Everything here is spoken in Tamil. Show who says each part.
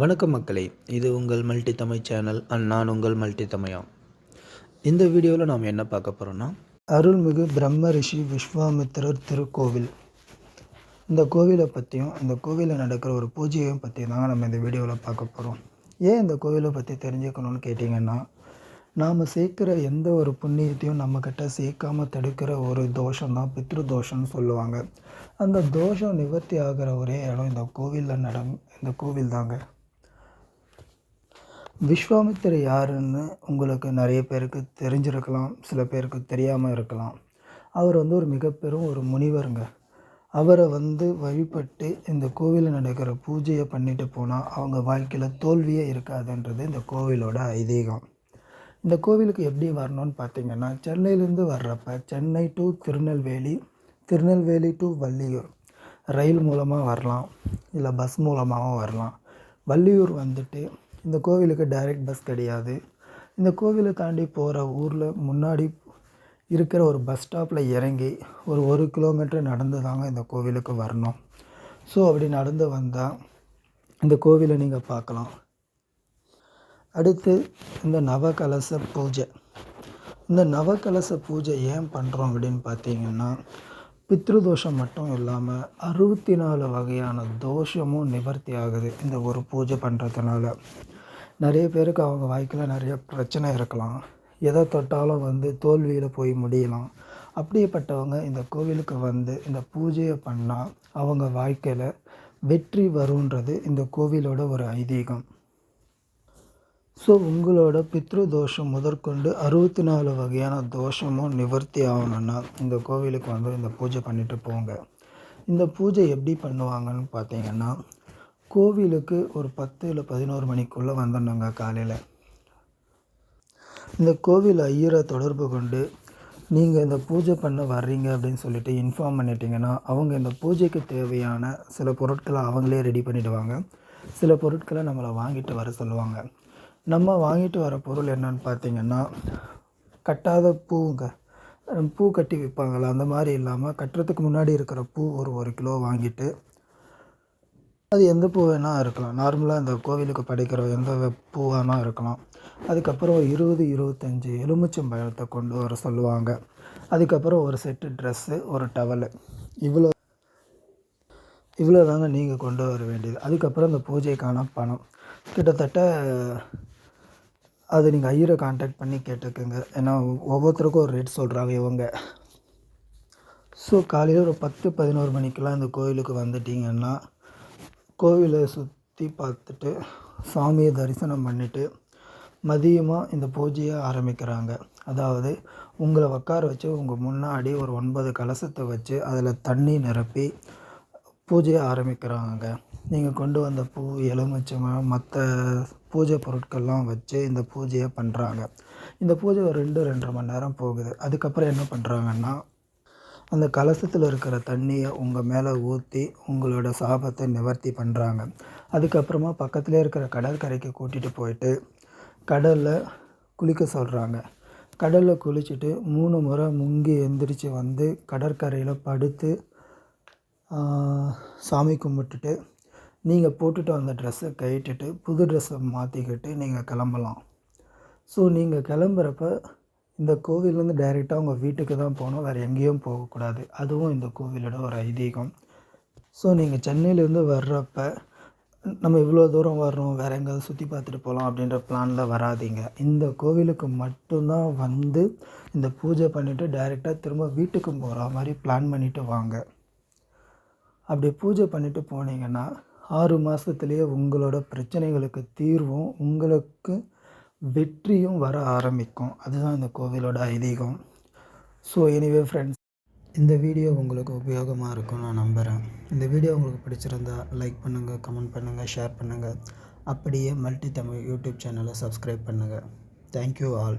Speaker 1: வணக்கம் மக்களே இது உங்கள் மல்டி தமிழ் சேனல் அண்ட் நான் உங்கள் மல்டி தமிழா. இந்த வீடியோவில் நாம் என்ன பார்க்க போகிறோன்னா அருள்மிகு பிரம்ம ரிஷி விஸ்வாமித்திரர் திருக்கோவில். இந்த கோவிலை பற்றியும் இந்த கோவிலில் நடக்கிற ஒரு பூஜையையும் பற்றி தாங்க நம்ம இந்த வீடியோவில் பார்க்க போகிறோம் ஏன் இந்த கோவிலை பற்றி தெரிஞ்சுக்கணும்னு கேட்டிங்கன்னா நாம் சேர்க்குற எந்த ஒரு புண்ணியத்தையும் நம்மக்கிட்ட சேர்க்காமல் தடுக்கிற ஒரு தோஷம் தான் பித்ரு தோஷம்னு சொல்லுவாங்க. அந்த தோஷம் நிவர்த்தி ஆகிற ஒரே இடம் இந்த கோவிலில் நட இந்த கோவில் தாங்க விஸ்வாமித்திர யாருன்னு உங்களுக்கு நிறைய பேருக்கு தெரிஞ்சிருக்கலாம் சில பேருக்கு தெரியாமல் இருக்கலாம். அவர் வந்து ஒரு மிகப்பெரும் ஒரு முனிவருங்க. அவரை வந்து வழிபட்டு இந்த கோவிலில் நடக்கிற பூஜையை பண்ணிட்டு போனால் அவங்க வாழ்க்கையில் தோல்வியே இருக்காதுன்றது இந்த கோவிலோட ஐதீகம். இந்த கோவிலுக்கு எப்படி வரணும்னு பார்த்தீங்கன்னா சென்னையிலேருந்து வர்றப்ப Chennai to Tirunelveli Tirunelveli to Valliyur rail மூலமாக வரலாம் இல்லை பஸ் மூலமாகவும் வரலாம். வள்ளியூர் வந்துட்டு இந்த கோவிலுக்கு டைரக்ட் பஸ் கிடையாது. இந்த கோவிலை தாண்டி போகிற ஊரில் முன்னாடி இருக்கிற ஒரு பஸ் ஸ்டாப்பில் இறங்கி ஒரு ஒரு கிலோமீட்டர் நடந்து தாங்க இந்த கோவிலுக்கு வரணும். ஸோ அப்படி நடந்து வந்தால் இந்த கோவிலை நீங்கள் பார்க்கலாம். அடுத்து இந்த நவகலச பூஜை. இந்த நவகலச பூஜை ஏன் பண்ணுறோம் அப்படின்னு பார்த்தீங்கன்னா பித்ருதோஷம் மட்டும் இல்லாமல் அறுபத்தி நாலு வகையான தோஷமும் நிவர்த்தி ஆகுது இந்த ஒரு பூஜை பண்ணுறதுனால நிறைய பேருக்கு அவங்க வாழ்க்கையில் நிறைய பிரச்சனை இருக்கலாம். எதை தொட்டாலும் வந்து தோல்வியில் போய் முடியலாம். அப்படிப்பட்டவங்க இந்த கோவிலுக்கு வந்து இந்த பூஜையை பண்ணால் அவங்க வாழ்க்கையில் வெற்றி வருன்றது இந்த கோவிலோட ஒரு ஐதீகம். ஸோ உங்களோட பித்ரு தோஷம் முதற்கொண்டு அறுபத்தி நாலு வகையான தோஷமும் நிவர்த்தி ஆகணும்னா இந்த கோவிலுக்கு வந்து இந்த பூஜை பண்ணிட்டு போங்க. இந்த பூஜை எப்படி பண்ணுவாங்கன்னு பார்த்தீங்கன்னா கோவிலுக்கு ஒரு பத்து இல்லை பதினோரு மணிக்குள்ளே வந்துடணுங்க காலையில். இந்த கோவில் ஐயரை தொடர்பு கொண்டு நீங்கள் இந்த பூஜை பண்ண வர்றீங்க அப்படின்னு சொல்லிட்டு இன்ஃபார்ம் பண்ணிட்டீங்கன்னா அவங்க இந்த பூஜைக்கு தேவையான சில பொருட்களை அவங்களே ரெடி பண்ணிவிடுவாங்க சில பொருட்களை நம்மளை வாங்கிட்டு வர சொல்லுவாங்க. நம்ம வாங்கிட்டு வர பொருள் என்னன்னு பார்த்தீங்கன்னா கட்டாத பூங்க. பூ கட்டி விற்பாங்களா அந்த மாதிரி இல்லாமல் கட்டுறதுக்கு முன்னாடி இருக்கிற பூ ஒரு ஒரு கிலோ வாங்கிட்டு அது எந்த பூ வேணால் இருக்கலாம். நார்மலாக இந்த கோவிலுக்கு படைக்கிற எந்த பூ வேணால் இருக்கலாம். அதுக்கப்புறம் ஒரு இருபது இருபத்தஞ்சி எலுமிச்சம்பழத்தை கொண்டு வர சொல்லுவாங்க. அதுக்கப்புறம் ஒரு செட்டு ட்ரெஸ்ஸு ஒரு டவலு. இவ்வளோ இவ்வளோ தாங்க நீங்கள் கொண்டு வர வேண்டியது. அதுக்கப்புறம் இந்த பூஜைக்கான பணம். கிட்டத்தட்ட அது நீங்கள் ஐயரை காண்டாக்ட் பண்ணி கேட்டுக்கோங்க. ஏன்னா ஒவ்வொருத்தருக்கும் ஒரு ரேட் சொல்கிறாங்க இவங்க. ஸோ காலையில் ஒரு பத்து பதினோரு மணிக்கெலாம் இந்த கோவிலுக்கு வந்துட்டிங்கன்னா கோவிலை சுற்றி பார்த்துட்டு சாமியை தரிசனம் பண்ணிவிட்டு மதியமாக இந்த பூஜையை ஆரம்பிக்கிறாங்க. அதாவது உங்களை உட்கார வச்சு உங்கள் முன்னாடி ஒரு ஒன்பது கலசத்தை வச்சு அதில் தண்ணி நிரப்பி பூஜையை ஆரம்பிக்கிறாங்க. நீங்கள் கொண்டு வந்த பூ எலுமிச்சம்பழம் மற்ற பூஜை பொருட்கள்லாம் வச்சு இந்த பூஜையை பண்ணுறாங்க இந்த பூஜை ஒரு ரெண்டு ரெண்டரை மணி நேரம் போகுது. அதுக்கப்புறம் என்ன பண்ணுறாங்கன்னா அந்த கலசத்தில் இருக்கிற தண்ணியை உங்கள் மேலே ஊற்றி உங்களோட சாபத்தை நிவர்த்தி பண்ணுறாங்க அதுக்கப்புறமா பக்கத்துலேயே இருக்கிற கடற்கரைக்கு கூட்டிகிட்டு போயிட்டு கடலில் குளிக்க சொல்கிறாங்க கடலில் குளிச்சுட்டு மூணு முறை முங்கி எந்திரிச்சு வந்து கடற்கரையில் படுத்து சாமி கும்பிட்டுட்டு நீங்கள் போட்டுட்டு வந்த ட்ரெஸ்ஸை கழட்டிட்டு புது ட்ரெஸ்ஸை மாற்றிக்கிட்டு நீங்கள் கிளம்பலாம். ஸோ நீங்கள் கிளம்புறப்ப இந்த கோவிலேருந்து டைரெக்டாக உங்கள் வீட்டுக்கு தான் போகணும். வேறு எங்கேயும் போகக்கூடாது. அதுவும் இந்த கோவிலோட ஒரு ஐதீகம். ஸோ நீங்கள் சென்னையிலேருந்து வர்றப்ப நம்ம இவ்வளோ தூரம் வர்றோம். வேறு எங்கேயாவது சுற்றி பார்த்துட்டு போகலாம் அப்படின்ற பிளானில் வராதிங்க. இந்த கோவிலுக்கு மட்டும்தான் வந்து இந்த பூஜை பண்ணிவிட்டு டைரெக்டாக திரும்ப வீட்டுக்கு போகிற மாதிரி பிளான் பண்ணிவிட்டு வாங்க. அப்படி பூஜை பண்ணிவிட்டு போனீங்கன்னா ஆறு மாதத்துலேயே உங்களோட பிரச்சனைகளுக்கு தீர்வும் உங்களுக்கு வெற்றியும் வர ஆரம்பிக்கும். அதுதான் இந்த கோவிலோட ஐதீகம். ஸோ எனிவே ஃப்ரெண்ட்ஸ் இந்த வீடியோ உங்களுக்கு உபயோகமாக இருக்கும் நான் நம்புகிறேன் இந்த வீடியோ உங்களுக்கு பிடிச்சிருந்தா லைக் பண்ணுங்கள் கமெண்ட் பண்ணுங்கள் ஷேர் பண்ணுங்கள் அப்படியே மல்டி தமிழ் யூடியூப் சேனலை சப்ஸ்கிரைப் பண்ணுங்கள் தேங்க்யூ ஆல்